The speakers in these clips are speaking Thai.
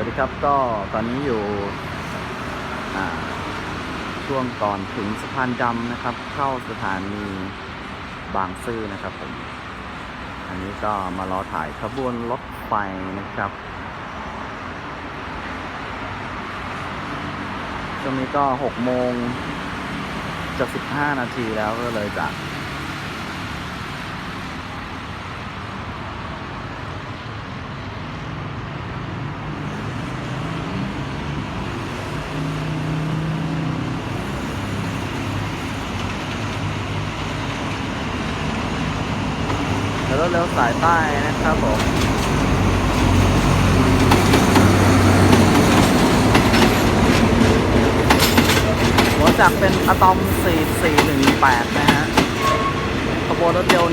วัสดีครับก็ตอนนี้อยู่ช่วงก่อนถึงสะพานดำนะครับ เข้าสถานีบางซื่อนะครับผมอันนี้ก็มารอถ่ายขบวนรถไฟนะครับช่วงนี้ก็หกโมงจะสิบห้านาทีแล้วก็เลยจะ รถเร็วสายใต้นะครับผมหัวจักรเป็นอะตอม 4418 นะฮะขบวนรถเร็ว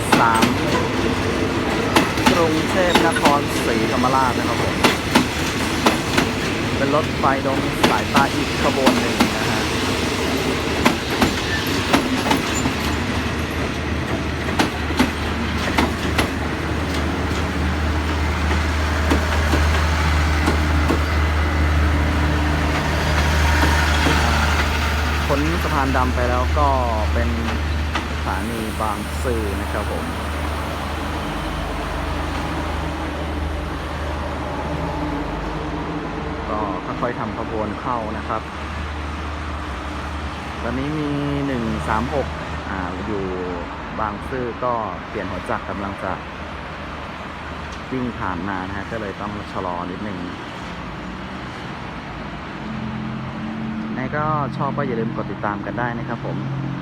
173 กรุงเทพนครศรีธรรมราชนะครับผม เป็นรถไฟดงสายใต้อีกขบวนหนึ่งนะฮะ พ้นสะพานดำไปแล้วก็เป็นสถานีบางซื่อนะครับผมก็ค่อยๆทำขบวนเข้านะครับ ตอนนี้มี 136อ่าอยู่บางซื่อก็เปลี่ยนหัวจักรกำลังจะวิ่งผ่านมานะฮะก็เลยต้องชะลอนิดนึง ใน ก็ชอบก็อย่าลืมกดติดตามกันได้นะครับผม